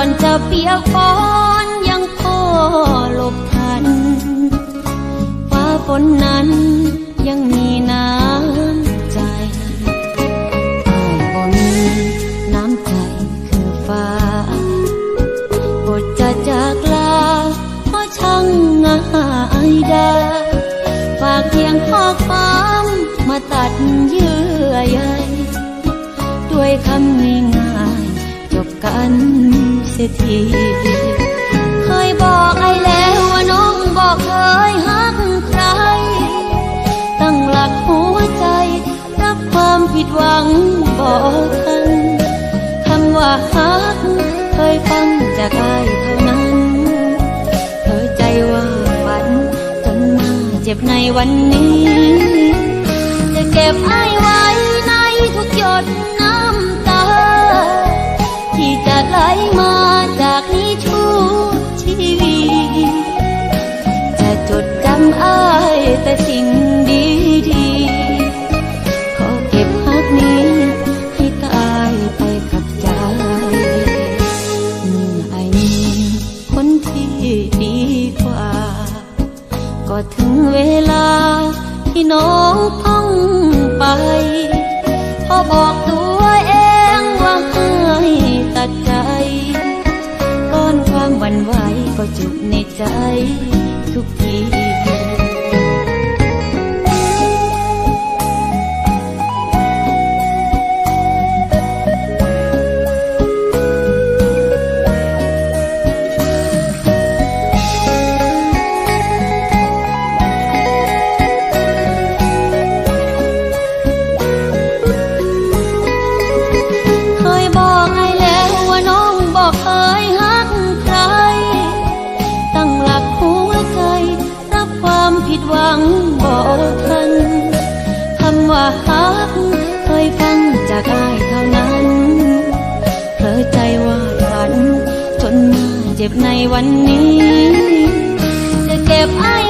อนจะเปียกฝนยังพอหลบทันฟ้าฝนนั้นยังมีน้ำใจอ้ายบ่มีน้ำใจคือฟ้าบทจะจากลาเพราะช่างง่ายได้ฝากเพียงข้อความมาตัดเยื่อใยด้วยคำง่ายๆจบกัน สียทีเคยบอกไอ้แล้วว่าน้องบอกเคยหักใคร ตั้งหลักหัวใจ รับความผิดหวังบอกทันคำว่าหักเคยฟังจากไอ้เท่านั้น เธอใจว่าฝันจนมาเจ็บในวันนี้ จะเก็บไอ้ไว้ในทุกหยด มาจากนี้ชั่วชีวิต จะจดจำอ้ายแต่สิ่งดีดีๆขอเก็บภาพนี้ให้ตายไปกับใจเมื่อไอ้มีคนที่ดีกว่า ก็ถึงเวลาที่น้องต้องไป พอบอกตัว ใอกันคำว่าฮักเคยฟังจากอ้ายเท่านั้นเธอใจว่าทันจนมาเจ็บในวันนี้จะเก็บไอ้ไว้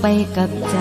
ไปกับใจ